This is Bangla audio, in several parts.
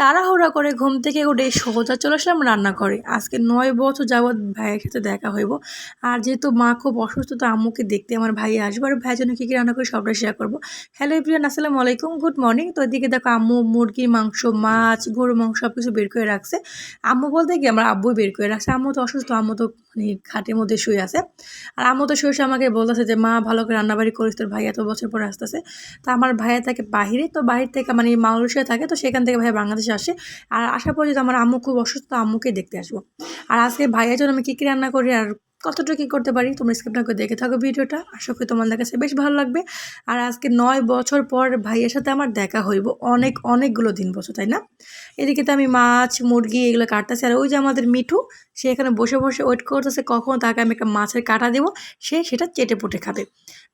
তাড়াহুড়া করে ঘুম থেকে উঠে সোজা চলে আসলাম রান্নাঘরে। আজকে নয় বছর যাবৎ ভাইয়ের সাথে দেখা হইব। আর যেহেতু মা খুব অসুস্থ, তো আম্মুকে দেখতে আমার ভাই আসবে। আর ভাইয়ের জন্য কী কী রান্না করে সবটা শেয়ার করব। হ্যালো এভরিয়ান আসসালামু আলাইকুম গুড মর্নিং তো এদিকে দেখো আম্মু মুরগির মাংস, মাছ, গরু, মাংস সব কিছু বের করে রাখছে। আম্মু বলতে কি আমার আব্বু বের করে রাখছে। আম্মু তো অসুস্থ, আম্মু তো মানে খাটের মধ্যে শুয়ে আছে। আর আম্মু তো শুয়ে শুয়ে আমাকে বলতেছে যে, মা, ভালো করে রান্নাবাড়ি করিস, তোর ভাই এত বছর পরে আসতেছে। তো আমার ভাইয়া থাকে বাহিরে, তো বাহির থেকে মানে মালয়েশিয়া থাকে, তো সেখান থেকে ভাই বাংলাদেশে আসে। আর আসার পর যদি আমার আম্মু খুব অসুস্থ আম্মুকে দেখতে আসব। আর আজকে ভাইয়ের জন্য আমি কী কী রান্না করি আর কতটা কী করতে পারি তোমরা স্কিপ না করে দেখে থাকো ভিডিওটা। আশা করি তোমাদের কাছে বেশ ভালো লাগবে। আর আজকে নয় বছর পর ভাইয়ের সাথে আমার দেখা হইব। অনেক, অনেকগুলো দিন বছর, তাই না? এদিকে তো আমি মাছ, মুরগি এগুলো কাটতেছি। আর ওই যে আমাদের মিঠু, সে এখানে বসে বসে ওয়েট করতেছে কখন তাকে আমি একটা মাছের কাটা দেবো। সে সেটা চেটে পুটে খাবে।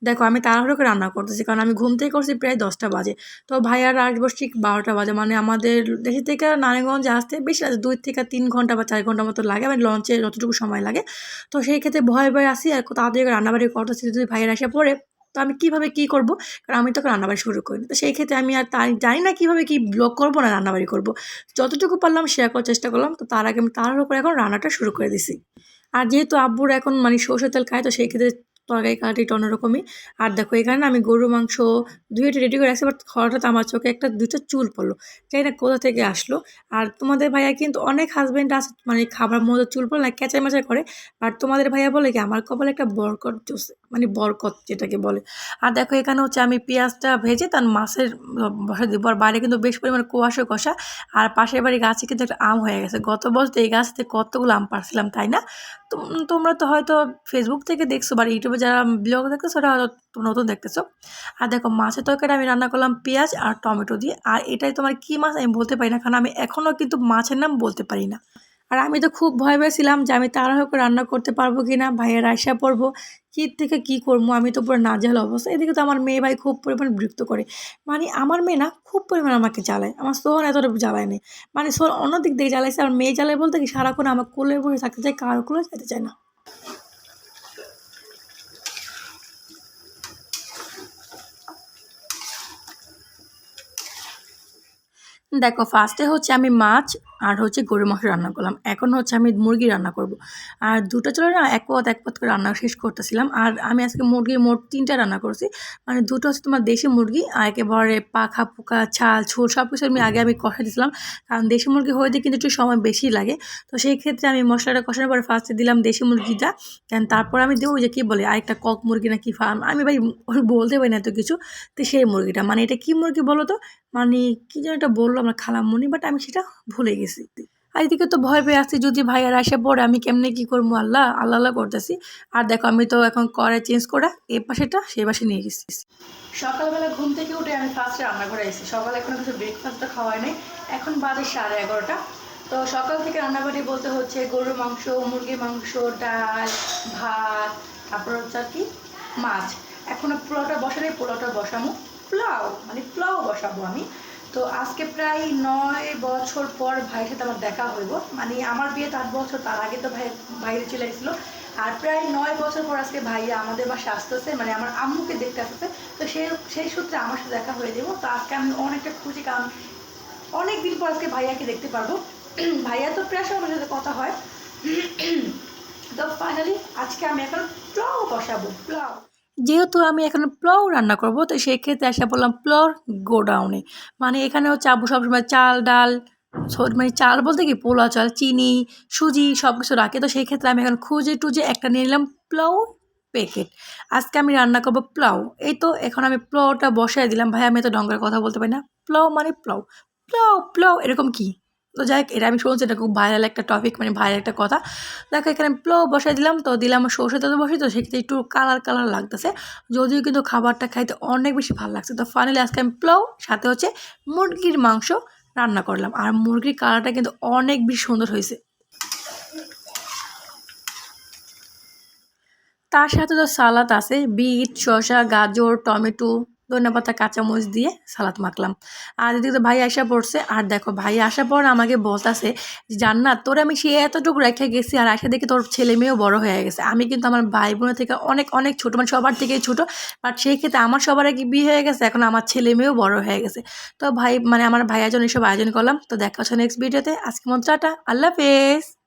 দেখো, আমি তাড়াহুড়ো করে রান্না করতেছি কারণ আমি ঘুম থেকে করছি প্রায় দশটা বাজে। তো ভাইয়ার আসব ঠিক বারোটা বাজে। মানে আমাদের দেশে থেকে নারায়ণগঞ্জে আসতে বেশি দুই থেকে তিন ঘণ্টা বা চার ঘণ্টা মতো লাগে। মানে লঞ্চে যতটুকু সময় লাগে। তো সেই ক্ষেত্রে ভয় ভয় আসি আর তাড়াতাড়ি রান্নাবাড়ি আসি যদি ভাইয়ের আসা পড়ে তো আমি কীভাবে কী করব? কারণ আমি তখন রান্নাবাড়ি শুরু করি তো সেই ক্ষেত্রে আমি আর তাই জানি না কীভাবে কী ব্লগ করব না রান্নাবাড়ি করব। যতটুকু পারলাম শেয়ার করার চেষ্টা করলাম, তো তার আগে আমি তার উপরে এখন রান্নাটা শুরু করে দিছি। আর যেহেতু আব্বুর এখন মানে সরষের তেল খায়, তো সেই ক্ষেত্রে তরকারি কালারটা অন্যরকমই। আর দেখো এখানে আমি গরু মাংস ধুয়েটা রেডি করে রাখছি বাট হঠাৎ আমার চোখে একটা দুটো চুল পড়ল। জানি না, কোথা থেকে আসলো? আর তোমাদের ভাইয়া কিন্তু অনেক হাজব্যান্ড আছে মানে খাবার মধ্যে চুল পড়লে ক্যাচাই ম্যাচাই করে। আর তোমাদের ভাইয়া বলে কি, আমার কপালে একটা বরকট জোসে মানে বরকত যেটাকে বলে। আর দেখো, এখানে হচ্ছে আমি পেঁয়াজটা ভেজে তার মাছের বসা দিব আর বাইরে কিন্তু বেশ পরিমাণে কুয়াশা কষা। আর পাশের বাড়ি গাছে কিন্তু একটা আম হয়ে গেছে। গত বছর এই গাছতে কতগুলো আম পারছিলাম তাই না? তোমরা তো হয়তো ফেসবুক থেকে দেখছ বা ইউটিউবে যারা ব্লগ দেখতেছো, ওরা হয়তো তোমরা নতুন দেখতেছো। আর দেখো, মাছের তরকারি আমি রান্না করলাম পেঁয়াজ আর টমেটো দিয়ে। আর এটাই তোমার কী মাছ আমি বলতে পারি না, কারণ আমি এখনও কিন্তু মাছের নাম বলতে পারি না। আর আমি তো খুব ভয় পেয়েছিলাম যে আমি তাড়াহুড়ো করে রান্না করতে পারব কি না, ভাইয়ের আয়সা পড়ব, কী থেকে কী করব, আমি তো পুরো নাজেহাল অবস্থা। এদিকে তো আমার মেয়ে ভাই খুব পরিমাণ বিরক্ত করে। মানে আমার মেয়ে না খুব পরিমাণে আমাকে জ্বালায়। আমার সোহন এতটা জ্বালায় নেই মানে সোহন অন্য দিক দিয়ে জ্বালাইছে আর মেয়ে জ্বালায় বলতে কি সারাক্ষণ আমার কোলে বসে থাকতে চাই কারও কোলে যেতে চায় না। দেখো ফার্স্টে হচ্ছে আমি মাছ আর হচ্ছে গরু মাংস রান্না করলাম। এখন হচ্ছে আমি মুরগি রান্না করব। আর দুটো চলে না, এক পথ এক পথ করে রান্না শেষ করতেছিলাম। আর আমি আজকে মুরগি মোট তিনটা রান্না করছি। মানে দুটো হচ্ছে তোমার দেশি মুরগি, আর একেবারে পাখা, পোকা, ছাল ছোল সব কিছু আমি আগে আমি কষা দিয়েছিলাম কারণ দেশি মুরগি হইতে কিন্তু একটু সময় বেশি লাগে। তো সেই ক্ষেত্রে আমি মশলাটা কষানোর পরে ফার্স্টে দিলাম দেশি মুরগিটা। দেন তারপর আমি দেবো যে কী বলে, আরেকটা কক মুরগি না কি ফার্ম আমি ভাই বলতে পারি না এত কিছু। তো সেই মুরগিটা মানে এটা কী মুরগি বলো তো? মানে কী যেন এটা বলল আমার খালাম মনি বাট আমি সেটা ভুলে গেছি। আর এদিকে তো ভয় পেয়ে আসছি যদি ভাইয়ার আসে পড়ে আমি কেমনে কী করব? আল্লাহ আল্লাহ আল্লাহ করতেছি। আর দেখো, আমি তো এখন করে চেঞ্জ করে এ পাশেটা সে পাশে নিয়ে গেছি। সকালবেলা ঘুম থেকে উঠে আমি ফার্স্টে রান্নাঘরে এসেছি সকালে এখনও কিছু ব্রেকফাস্টটা খাওয়াই নেই। এখন বাজে সাড়ে এগারোটা। তো সকাল থেকে রান্নাবাড়ি বলতে হচ্ছে গরুর মাংস, মুরগির মাংস, ডাল, ভাত, তারপর হচ্ছে আর কি মাছ। এখনও পোলাওটা বসালে পোলাওটা বসামো। পোলাও মানে পোলাও বসাবো আমি। তো আজকে প্রায় নয় বছর পর ভাইয়ের সাথে আমার দেখা হইব। মানে আমার বিয়ে তো আট বছর, তার আগে তো ভাই বাইরে চলে গেছিল। আর প্রায় নয় বছর পর আজকে ভাইয়া আমাদের বাসা আসতেছে মানে আমার আম্মুকে দেখতে আসতেছে। তো সেই সেই সূত্রে আমার সাথে দেখা হয়ে যাব তো আজকে আমি অনেকটা খুশি, কারণ অনেক দিন পর আজকে ভাইয়াকে দেখতে পারব। ভাইয়া তো প্রায় আমার সাথে কথা হয়। তো ফাইনালি আজকে আমি এখন প্লাও বসাবো প্লাও যেহেতু আমি এখন প্লাউ রান্না করব, তো সেই ক্ষেত্রে এসে বললাম প্লাউর গোডাউনে। মানে এখানে হচ্ছে আবু সবসময় চাল, ডাল মানে চাল বলতে কি? পোলা চাল, চিনি, সুজি সব কিছু রাখে। তো সেই ক্ষেত্রে আমি এখন খুঁজে টুজে একটা নিয়ে নিলাম প্লাউ প্যাকেট। আজকে আমি রান্না করব প্লাউ এই তো এখন আমি প্লাউটা বসাই দিলাম। ভাই, আমি তো ডঙ্গার কথা বলতে পারি না। প্লাউ মানে প্লাউ প্লাউ প্লাউ এরকম কি? তো যাই হোক, এটা আমি শুনছি, এটা খুব ভাইরাল একটা টপিক মানে ভাইরাল একটা কথা। দেখো, এখানে প্লো বসাই দিলাম, তো দিলাম সর্ষে তেল বসে তো সেক্ষেত্রে একটু কালার কালার লাগতেছে। যদিও কিন্তু খাবারটা খাইতে অনেক বেশি ভালো লাগছে। তো ফাইনালি আজকে আমি প্লাউ সাথে হচ্ছে মুরগির মাংস রান্না করলাম। আর মুরগির কালারটা কিন্তু অনেক বেশি সুন্দর হয়েছে। তার সাথে তো সালাদ আছে, বিট, শসা, গাজর, টমেটো ধনে পাতা কাঁচামরিচ দিয়ে সালাদ মাখলাম। আর এদিকে তো ভাই আসা পড়ছে। আর দেখো, ভাই আসার পর আমাকে বলতাছে জান্নাত, তোর আমি সে এতটুকু রেখে গেছি আর আসে দেখে তোর ছেলে মেয়েও বড় হয়ে গেছে। আমি কিন্তু আমার ভাই বোনের থেকে অনেক অনেক ছোটো মানে সবার থেকেই ছোটো বাট সেই ক্ষেত্রে আমার সবার আগে বিয়ে হয়ে গেছে? এখন আমার ছেলে মেয়েও বড় হয়ে গেছে। তো ভাই মানে আমার ভাইয়ার জন্য এসব আয়োজন করলাম। তো দেখা হচ্ছে নেক্সট ভিডিওতে আজকে মন্ত্রাটা আল্লাহ হাফেজ।